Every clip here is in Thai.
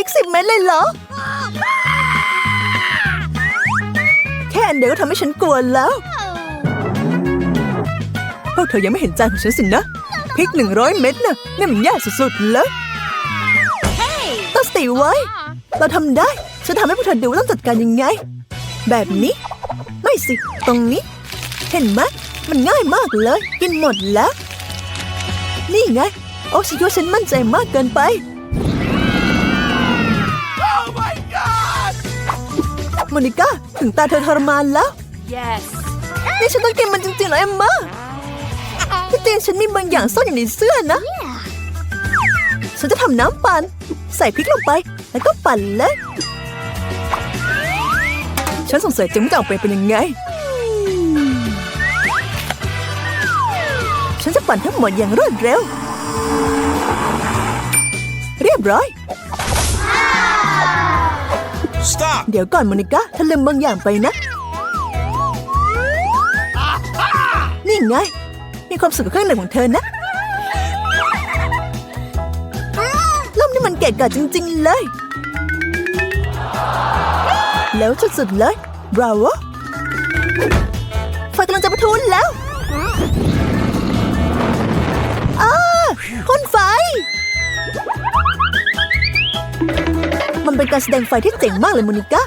ริกสิบเม็ดเลยเหรอ แค่อันเดียวก็ทำให้ฉันกลัวแล้วพวกเธอยังไม่เห็นใจของฉันสินะพริกหนึ่งร้อยเม็ดน่ะนี่มันยากสุดๆเลยตั้งสติไว้ เราทำได้ ฉันทำให้พวกเธอดูว่าต้องจัดการยังไง แบบนี้ ไม่สิ ตรงนี้ เห็นไหมมันง่ายมากเลย กินหมดแล้ว นี่ไง โอ้ฉันคิดว่าฉันมั่นใจมากเกินไป โมนิก้าถึงตาเธอทรมานแล้ว Yes. นี่ฉันต้องกินมันจริงๆเหรอเอมมาที่จริงฉันมีบางอย่างซ่อนอยู่ในเสื้อนะ ฉันจะทำน้ำปั่นใส่พริกลงไป แล้วก็ปั่นเลยฉันสงสัยจังว่าจะออกไปเป็นยังไง ฉันจะปั่นทั้งหมดอย่างรวดเร็ว เรียบร้อย Stop! เดี๋ยวก่อนโมนิก้าเธอลืมบางอย่างไปนะ นี่ไง มีความสุขกับเครื่องดื่มของเธอนะ ล่มนี่มันเกะกะจริง ๆ เลย แล้วสุดๆเลย บราโว การแสดงไฟที่เจ๋งมากเลยโมนิก้า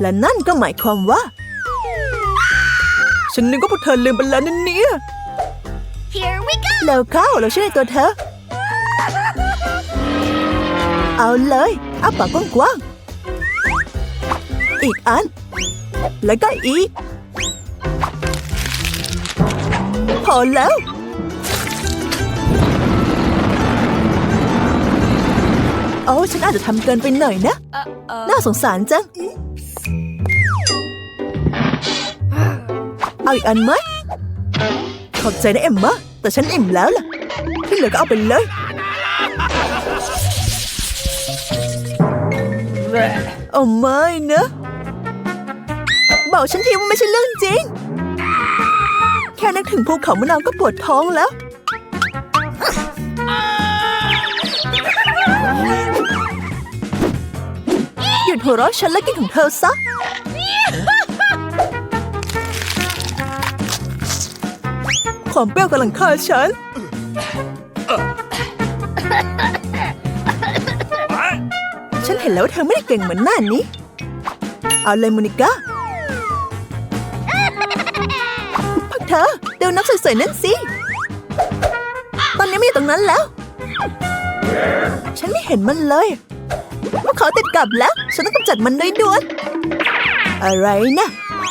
และนั่นก็หมายความว่า ฉันนึกว่าพวกเธอลืมไปแล้วนั่นเนี่ย Here we go. แล้วเข้าเราช่วยในตัวเธอ เอาเลยอ้าปากกว้างๆอีกอัน แล้วก็อีก พอแล้ว อ้ฉันอาจจะทำเกินไปหน่อยนะ Uh-oh. น่าสงสารจัง เอาอีกอันไหมขอบใจนะเอ็มมาแต่ฉันอิ่มแล้วล่ะ ที่เหลือก็เอาไปเลยโอ้ไม่นะบอกฉันทีว่าไม่ใช่เรื่องจริง แค่นึกถึงภูเขามะนาวก็ปวดท้องแล้ว ยุดหัวเราะฉันและกินของเธอซะ ความเปรี้ยวกำลังฆ่าฉัน ฉันเห็นแล้วว่าเธอไม่ได้เก่งเหมือนหน้านี้ เอาเลยโมนิก้าพวกเธอเดี๋ยวนักสวยๆนั่นสิ ตอนนี้ไม่อยู่ตรงนั้นแล้ว ฉันไม่เห็นมันเลย พวกเขาติดกลับแล้ว ฉันต้องกำจัดมันโดยด่วนอะไรนะ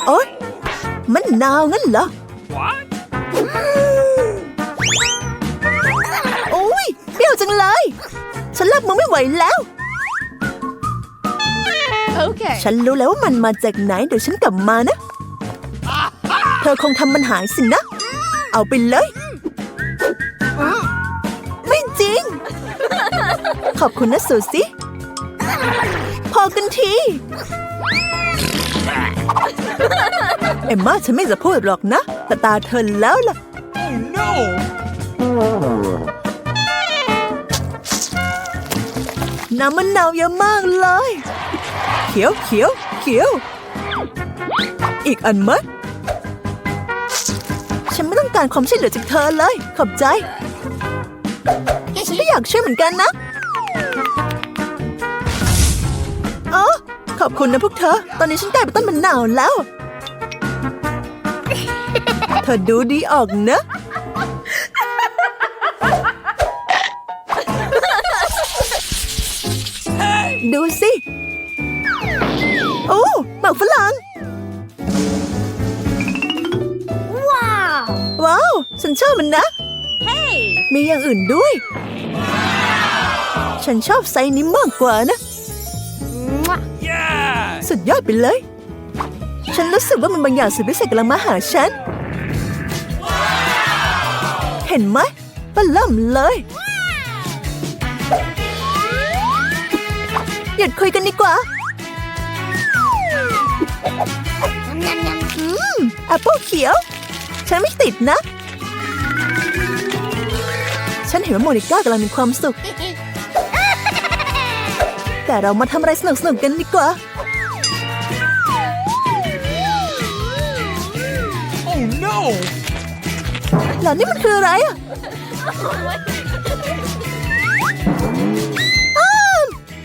โอ๊ยมันนาวงั้นเหรอ What? โอ้ยเปรี้ยวจังเลย ฉันรับมือไม่ไหวแล้ว Okay. ฉันรู้แล้วว่ามันมาจากไหนเดี๋ยวฉันกลับมานะ เธอคงทำมันหายสินะ เอาไปเลย ไม่จริง ขอบคุณนะสูซี่พอ กันที เอ็มมาฉันไม่จะพูดหรอกนะแต่ตาเธอแล้วล่ะ No! น้ำมันนาวเยอะมากเลย เขียวเขียวเขียว อีกอันไหมยฉันไม่ต้องการความช่วยเหลือจากเธอเลย ขอบใจ ฉันก็อยากช่วยเหมือนกันนะ ขอบคุณนะพวกเธอ ตอนนี้ฉันกลายเป็นต้นมะนาวแล้ว เธอดูดีออกนะ ดูสิ โอ้หมากฝรั่ง Wow. ว้าว ฉันชอบมันนะ Hey. มีอย่างอื่นด้วย ฉันชอบไซส์นี้มากกว่านะ Mwah. Yeah! สุ ดยอดไปเลย ฉันรู้สึกว่ามันบางอย่างสุดพิเศษกำลังมาหาฉัน เห็นไหมก็เริ่มเลย หยุดคุยกันดีกว่าอืมแอปเปิลเขียว ฉันไม่ติดนะ ฉันเห็นว่าโมนิก้ากำลังมีความสุข แต่เรามาทำอะไรสนุกๆกันดีกว่า no! เหล่านี้มันคืออะไรอะอ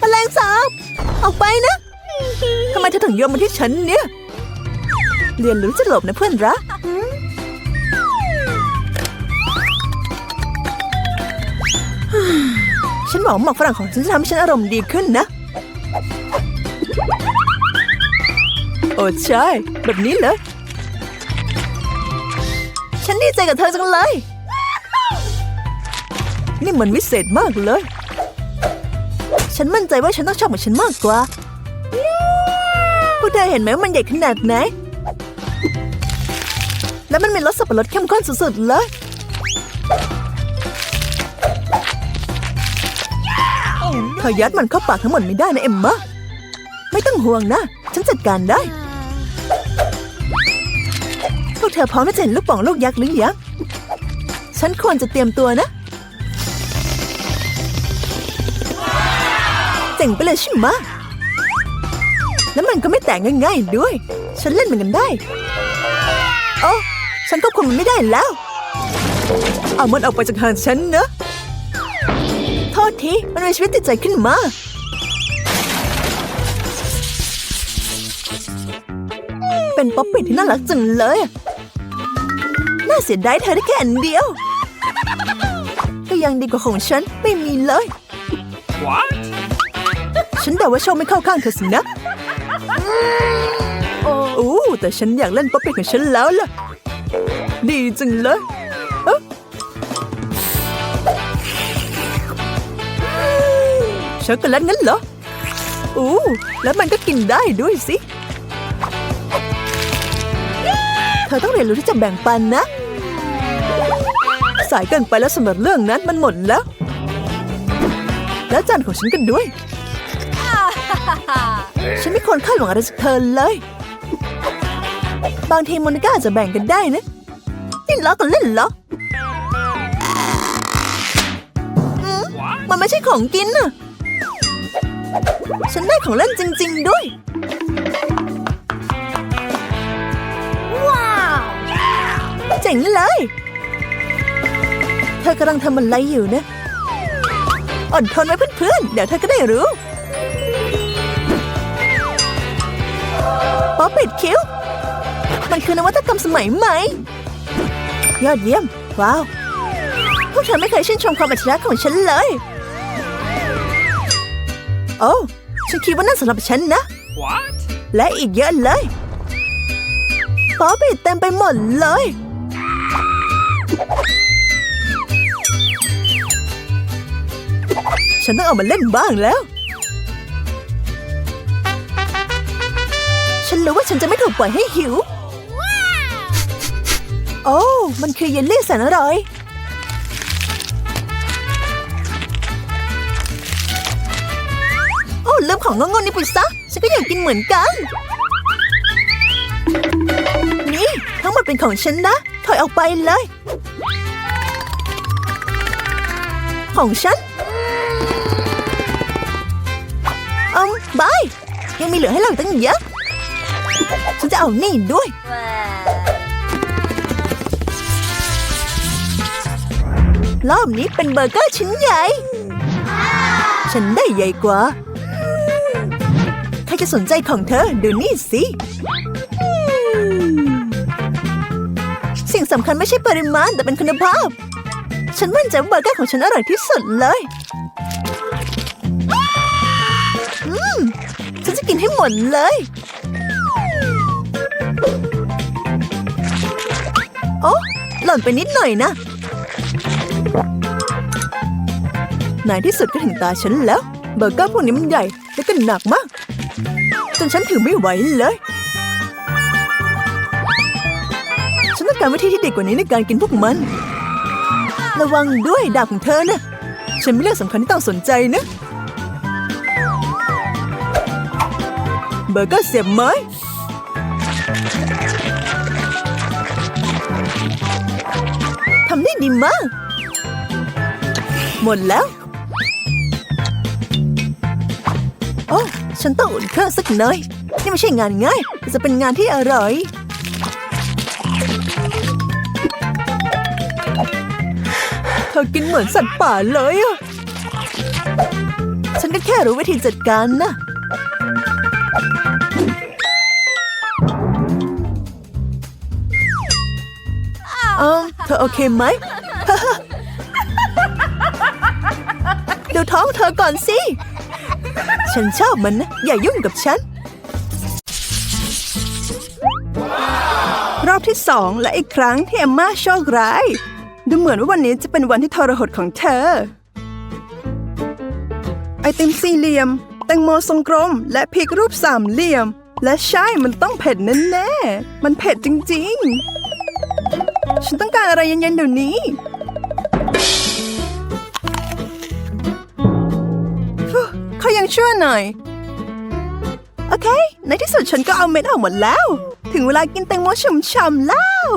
าแมลงสาบออกไปนะทำไมเธอถึงโยนมาที่ฉันเนี่ย เรียนรู้จะหลบนะเพื่อนรักฉันหวังหมากฝรั่งของฉันจะทำให้ฉันอารมณ์ดีขึ้นนะ โอ้ใช่ แบบนี้เลยฉันดีใจ กับเธอจังเลย นี่มันวิเศษมากเลย ฉันมั่นใจว่าฉันต้องชอบมือนฉันมากกว่าพวกเธอเห็นไหมว่ามันใหญ่ขนาดไหน แล้วมันมีรสสับปะรดเข้มข้นสุดๆเลย เธอยัดมันเข้าปากทั้งหมดไม่ได้นะเอ็มมาไม่ต้องห่วงนะ ฉันจัดการได้ วกเธอพร้อมที่จะเห็นลูกป่องลูกยักษ์หรือยัง ฉันควรจะเตรียมตัวนะ เจ๋งไปเลยใช่ไหมแล้วมันก็ไม่แตกง่ายๆด้วย ฉันเล่นมันกันได้ โอ้ฉันควบคุมมันไม่ได้แล้ว เอามันออกไปจากทางฉันนะ โทษที มันมีชีวิตติดใจขึ้นมา เป็นป๊อปปี้ที่น่ารักจังเลย น่าเสียดายเธอได้แค่อันเดียว ก็ยังดีกว่าของฉันไม่มีเลย What? ฉันเดาว่าโชคไม่เข้าข้างเธอสินะ โอ้แต่ฉันอยากเล่นป๊อปปี้ของฉันแล้วล่ะ ดีจังเลยเอ้าช็อกโกแลตงั้นเหรอโอ้แล้วมันก็กินได้ด้วยสิ เธอต้องเรียนรู้ที่จะแบ่งปันนะ สายเกินไปแล้วสำหรับเรื่องนั้นมันหมดแล้ว แล้วจานของฉันกันด้วย ฉันไม่ควรคาดหวังอะไรจากเธอเลย บางทีโมนิก้าจะแบ่งกันได้นะนี่ล้อกันเล่นเหรอมันไม่ใช่ของกินน่ะ ฉันได้ของเล่นจริง ๆ ด้วย Wow! เจ๋งเลย เธอกำลังทำอะไรอยู่นะ อดทนไว้เพื่อนๆ เดี๋ยวเธอก็ได้รู้ป๊อปปิดคิ้ว มันคือนวัตกรรมสมัยใหม่ ยอดเยี่ยม ว้าว พวกเธอไม่เคยชื่นชมความอัจฉริยะของฉันเลย โอ้ ฉันคิดว่านั่นสำหรับฉันนะ What? และอีกเยอะเลยป๊อปปิดเต็มไปหมดเลย ฉันต้องเอามาเล่นบ้างแล้ว ฉันรู้ว่าฉันจะไม่ถูกปล่อยให้หิว โอ้ มันคือเยลลี่แสนอร่อย โอ้ลืมของงงๆนี่ไปซะ ฉันก็อยากกินเหมือนกัน นี่ ทั้งหมดเป็นของฉันนะ ถอยออกไปเลย ของฉันอืมบายยังมีเหลือให้เราตั้งเยอะ ฉันจะเอานี่ด้วย รอบนี้เป็นเบอร์เกอร์ชิ้นใหญ่ ฉันได้ใหญ่กว่า ใครจะสนใจของเธอ ดูนี่สิ สิ่งสำคัญไม่ใช่ปริมาณแต่เป็นคุณภาพ ฉันมั่นใจว่าเบอร์เกอร์ของฉันอร่อยที่สุดเลย อืม ฉันจะกินให้หมดเลย โอ้หล่นไปนิดหน่อยนะในที่สุดก็ถึงตาฉันแล้ว เบอร์เกอร์พวกนี้มันใหญ่และก็หนักมาก จนฉันถือไม่ไหวเลย ฉันต้องการวิธีที่ดีกว่านี้ในการกินพวกมัน ระวังด้วยดาบของเธอนะฉันมีเรื่องสำคัญที่ต้องสนใจนะ เบอร์เกอร์เสียบไม้ทำได้ดีมาก หมดแล้ว โอ้ ฉันต้องอุ่นเครื่องสักหน่อย นี่ไม่ใช่งานง่าย จะเป็นงานที่อร่อย ธอกินเหมือนสัตว์ป่าเลยอะฉันก็แค่รู้วิธีจัดการนะ เออเธอโอเคไหม ดูท้องเธอก่อนสิ ฉันชอบมันนะ อย่ายุ่งกับฉัน รอบที่สองและอีกครั้งที่เอมม่าโชคร้าย ดูเหมือนว่าวันนี้จะเป็นวันที่ทรหดของเธอ ไอติมสี่เหลี่ยม แตงโมทรงกลม และพริกรูปสามเหลี่ยม และใช่มันต้องเผ็ดแน่ๆมันเผ็ดจริงๆ ฉันต้องการอะไรเย็นๆเดี๋ยวนี้ เขายังชั่วหน่อย โอเค ในที่สุดฉันก็เอาเม็ดออกหมดแล้ว ถึงเวลากินแตงโมช่ำๆแล้ว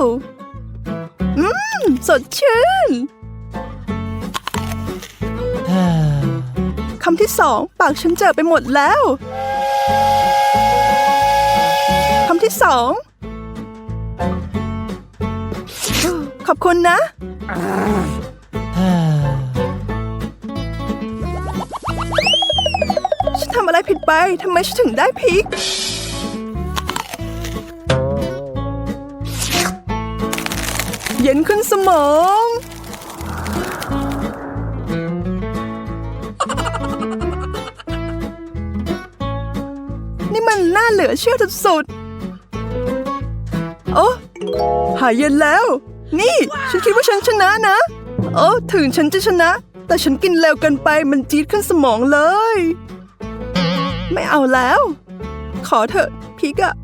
อืม สดชื่น คำที่สองปากฉันเจอไปหมดแล้ว คำที่สอง ขอบคุณนะ ฉันทำอะไรผิดไป ทำไมฉันถึงได้พริก ย็นขึ้นสมอง นี่มันน่าเหลือเชื่อสุดๆ โอ้ หายเย็นแล้ว นี่ ฉันคิดว่าฉันชนะนะ โอ้ถึงฉันจะชนะ แต่ฉันกินเร็วเกินไปมันจี๊ดขึ้นสมองเลย ไม่เอาแล้ว ขอเถอะพีกอะ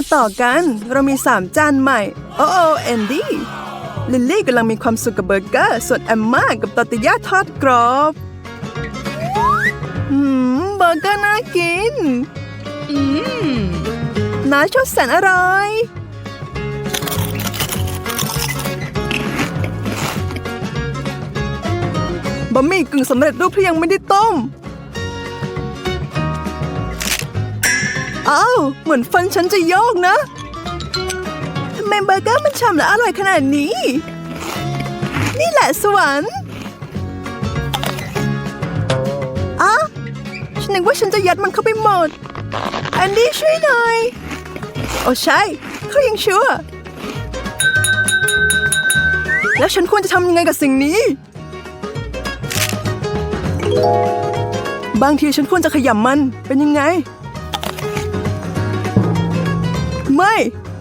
มาต่อกัน เรามีสามจานใหม่ โอ้โอแอนดี้ลิลลี่กำลังมีความสุขกับเบอร์เกอร์ ส่วนแอมมากับตอร์ติยาทอดกรอบหืมเบอร์เกอร์น่ากิน Mmm. นาชดแสนอร่อยบะหมี่กึ่งสำเร็จรูปที่ยังไม่ได้ต้ม อ้าว เหมือนฟันฉันจะโยกนะทำไมเบอร์เกอร์มันฉ่ำและอร่อยขนาดนี้ นี่แหละสวรรค์อ้าฉันนึกว่าฉันจะยัดมันเข้าไปหมด แอนดี้ช่วยหน่อย โอ้ใช่ เขายังชั่ว แล้วฉันควรจะทำยังไงกับสิ่งนี้ บางทีฉันควรจะขยำมัน เป็นยังไง ไม่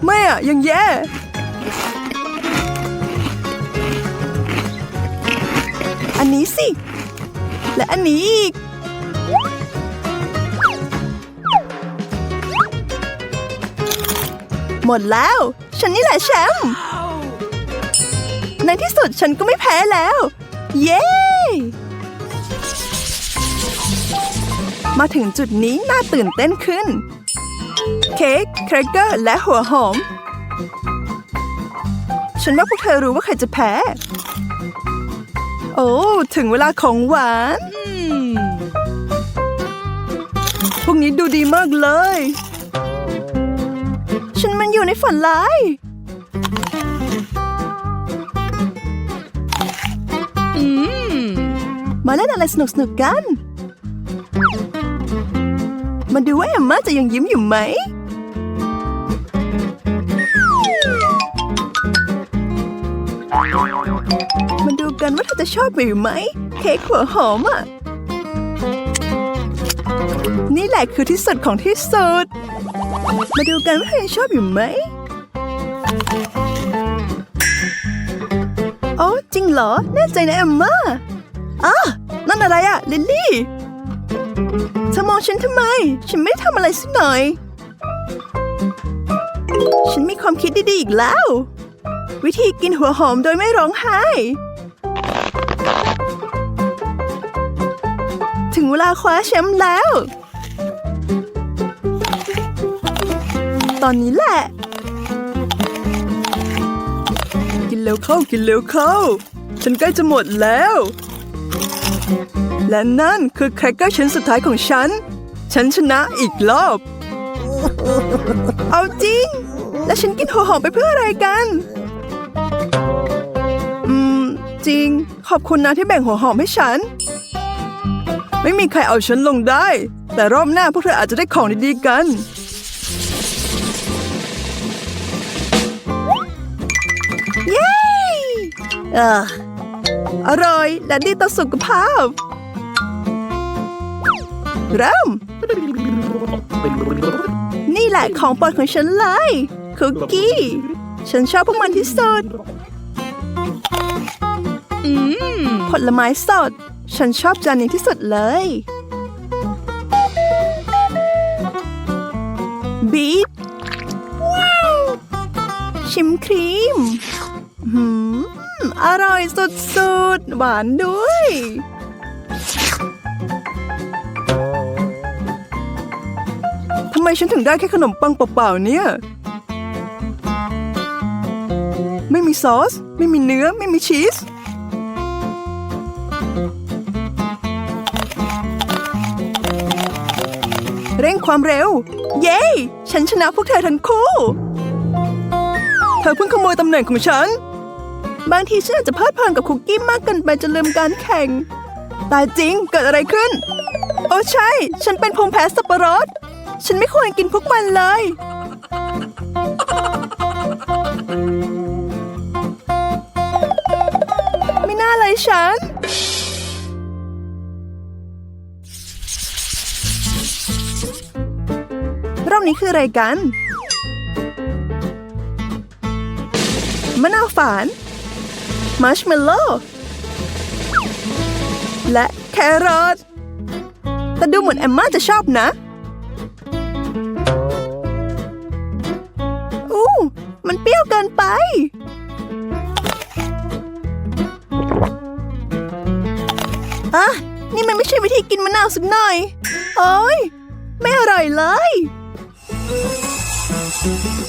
ไม่อะยังแย่ อันนี้สิ และอันนี้อีก หมดแล้ว ฉันนี่แหละแชมป์ ในที่สุดฉันก็ไม่แพ้แล้ว เย้ มาถึงจุดนี้น่าตื่นเต้นขึ้น เค้กแครกเกอร์และหัวหอม ฉันว่าพวกเธอรู้ว่าใครจะแพ้ โอ้ ถึงเวลาของหวาน พวกนี้ดูดีมากเลย ฉันมันอยู่ในฝันร้ายมาเล่นอะไรสนุกๆกัน มาดูว่าเอมมาจะยังยิ้มอยู่ไหม ชอบหรือไหมเค้กหัวหอมอะ นี่แหละคือที่สุดของที่สุด มาดูกันว่าเธอชอบอยู่ไหมโอ้จริงเหรอ แน่ใจนะเอมมาอะนั่นอะไรอะลิลลี่เธอมองฉันทำไม ฉันไม่ทำอะไรสักหน่อย ฉันมีความคิดดีๆอีกแล้ว วิธีกินหัวหอมโดยไม่ร้องไห้ ถึงเวลาคว้าแชมป์แล้ว ตอนนี้แหละ กินเร็วเข้ากินเร็วเข้า ฉันใกล้จะหมดแล้ว และนั่นคือแครกเกอร์ชิ้นสุดท้ายของฉัน ฉันชนะอีกรอบ เอาจริง และฉันกินหัวหอมไปเพื่ออะไรกัน อืม จริง ขอบคุณนะที่แบ่งหัวหอมให้ฉัน ไม่มีใครเอาฉันลงได้ แต่รอบหน้าพวกเธออาจจะได้ของดีๆกัน เย้เอออร่อยและดีต่อสุขภาพ เริ่ม นี่แหละของโปรดของฉันเลย คุกกี้ ฉันชอบพวกมันที่สุด อืม ผลไม้สด ฉันชอบจานนี้ที่สุดเลย บีทชิมครีม หืม อร่อยสุดๆ หวานด้วย ทำไมฉันถึงได้แค่ขนมปังเปล่าๆเนี่ย ไม่มีซอส ไม่มีเนื้อ ไม่มีชีส ความเร็ว เย้ ฉันชนะพวกเธอทั้งคู่ เธอเพิ่งขโมยตำแหน่งของฉัน บางทีฉันอาจจะเพลิดเพลินกับคุกกี้มากเกินไปจนลืมการแข่ง ตายจริงเกิดอะไรขึ้น โอ้ใช่ ฉันเป็นภูมิแพ้สับปะรด ฉันไม่ควรกินพวกมันเลย ไม่น่าเลยฉัน อบนี้คืออะไรกัน มะนาวฝาน มัชเมลโล่และแครอท แต่ดูเหมือนแอมม่าจะชอบนะอู้มันเปรี้ยวเกินไป อะ นี่มันไม่ใช่วิธีกินมะนาวสักหน่อย โอ้ยไม่อร่อยเลย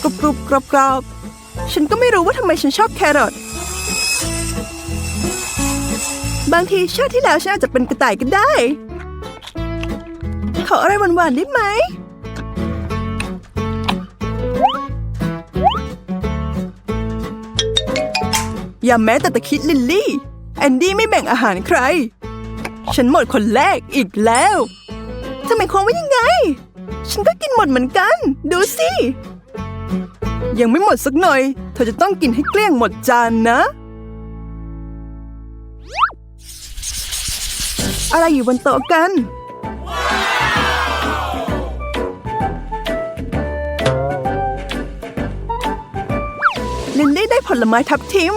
กรุบกรุบกรอบกรอบฉันก็ไม่รู้ว่าทำไมฉันชอบแครอทบางทีชาติที่แล้วฉันอาจจะเป็นกระต่ายก็ได้ ขออะไรหวานๆได้ไหม อย่าแม้แต่ตะคิดลิลลี่ แอนดี้ไม่แบ่งอาหารใคร ฉันหมดคนแรกอีกแล้ว ทำไมความว่ายังไง ฉันก็กินหมดเหมือนกัน ดูสิ ยังไม่หมดสักหน่อย เธอจะต้องกินให้เกลี้ยงหมดจานนะ อะไรอยู่บนโต๊ะกัน ลินลี่ได้ผลไม้ทับทิม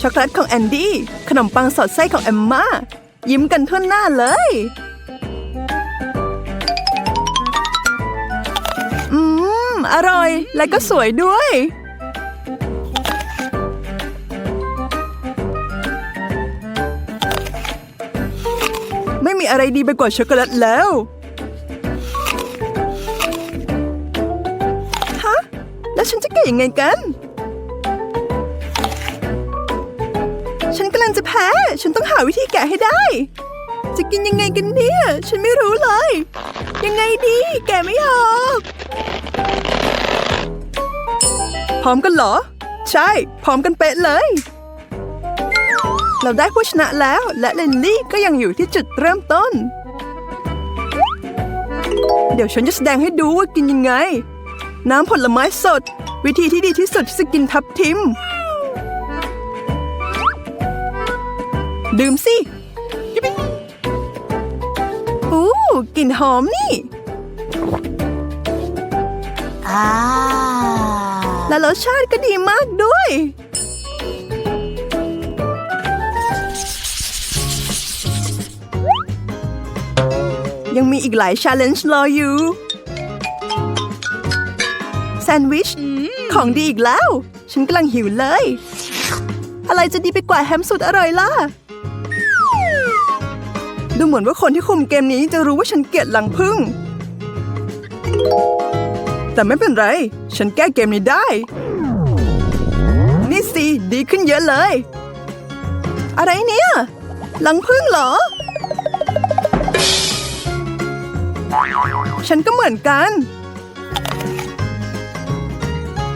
ช็อกโกแลตของแอนดี้ ขนมปังสอดไส้ของแอมมายิ้มกันทั่วหน้าเลย อร่อยและก็สวยด้วย ไม่มีอะไรดีไปกว่าช็อกโกแลตแล้วฮะแล้วฉันจะแก้ยังไงกัน ฉันกำลังจะแพ้ ฉันต้องหาวิธีแกะให้ได้จะกินยังไงกันเนี่ย ฉันไม่รู้เลย ยังไงดี แกะไม่ออก พร้อมกันเหรอ ใช่ พร้อมกันเป๊ะเลย เราได้ผู้ชนะแล้ว และเลนลี่ก็ยังอยู่ที่จุดเริ่มต้น เดี๋ยวฉันจะแสดงให้ดูว่ากินยังไง น้ำผลไม้สด วิธีที่ดีที่สุดที่จะกินทับทิม ดื่มสิอู้กลิ่นหอมนี่ และรสชาติก็ดีมากด้วย ยังมีอีกหลายชาเลนจ์รออยู่ แซนด์วิชอืมของดีอีกแล้ว ฉันกำลังหิวเลย อะไรจะดีไปกว่าแฮมสุดอร่อยล่ะ ดูเหมือนว่าคนที่คุมเกมนี้จะรู้ว่าฉันเกลียดหลังพึ่ง แต่ไม่เป็นไร ฉันแก้เกมนี้ได้ นี่สิ ดีขึ้นเยอะเลย อะไรเนี่ยหลังพึ่งเหรอ ฉันก็เหมือนกัน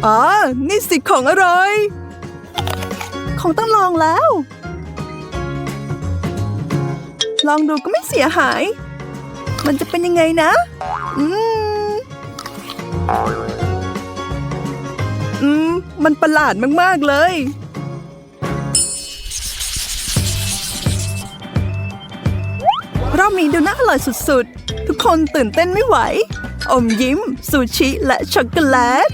อ๋อ นี่สิของอร่อยคงต้องลองแล้ว ลองดูก็ไม่เสียหาย มันจะเป็นยังไงนะ อืม อืม มันประหลาดมากๆเลย รอบนี้ดูน่าอร่อยสุดๆ ทุกคนตื่นเต้นไม่ไหว อมยิ้ม ซูชิและช็อกโกแลต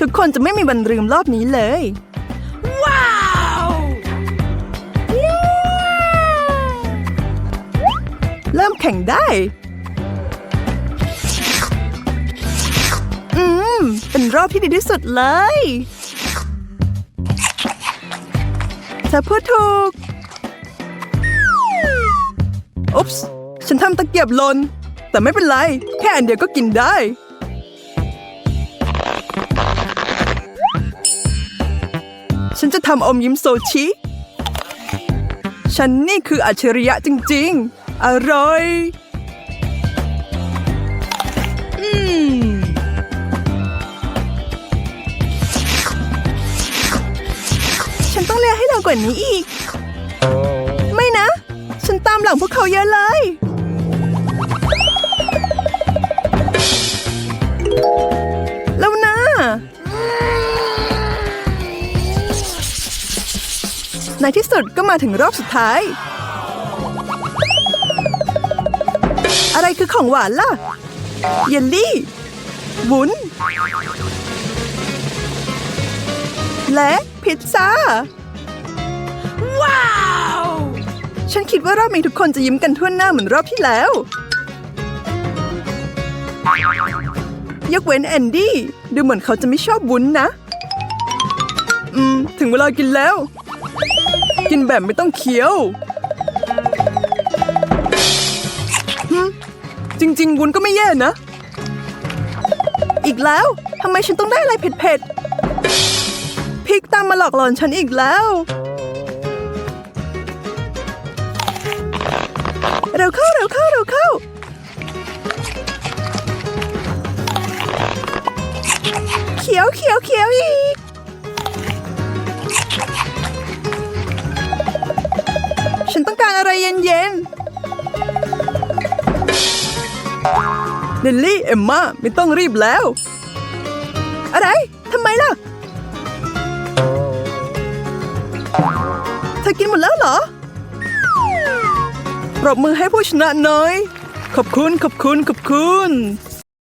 ทุกคนจะไม่มีวันลืมรอบนี้เลยเริ่มแข่งได้ เป็นรอบที่ดีที่สุดเลยเธอพูดถูก อุ๊ปส์ฉันทำตะเกียบหล่นแต่ไม่เป็นไร แค่อันเดียวก็กินได้ ฉันจะทำอมยิ้มโซชิ ฉันนี่คืออัจฉริยะจริง ๆ อร่อย Mmm. ฉั กให้เร็วกว่านี้อีก ไม่นะ ฉันตามหลังพวกเขาเยอะเลย แล้วนะ ในที่สุดก็มาถึงรอบสุดท้าย อะไรคือของหวานล่ะ เยลลี่ วุ้น และพิซซ่า ว้าว ฉันคิดว่ารอบนี้ทุกคนจะยิ้มกันทั่วหน้าเหมือนรอบที่แล้ว ยกเว้นแอนดี้ ดูเหมือนเขาจะไม่ชอบวุ้นนะ อืม ถึงเวลากินแล้ว กินแบบไม่ต้องเคี้ยวหึจริง ๆ วุ้นก็ไม่แย่นะ อีกแล้วทำไมฉันต้องได้อะไรเผ็ดๆพริกตามมาหลอกหลอนฉันอีกแล้ว เร็วเข้าเร็วเข้าเร็วเข้า เขียวเขียวเขียวอีกฉันต้องการอะไรเย็นๆเนลลี่ เอมมาไม่ต้องรีบแล้ว อะไรทำไมล่ะ เธอกินหมดแล้วเหรอ ปรบมือให้ผู้ชนะหน่อย ขอบคุณ ขอบคุณ ขอบคุณ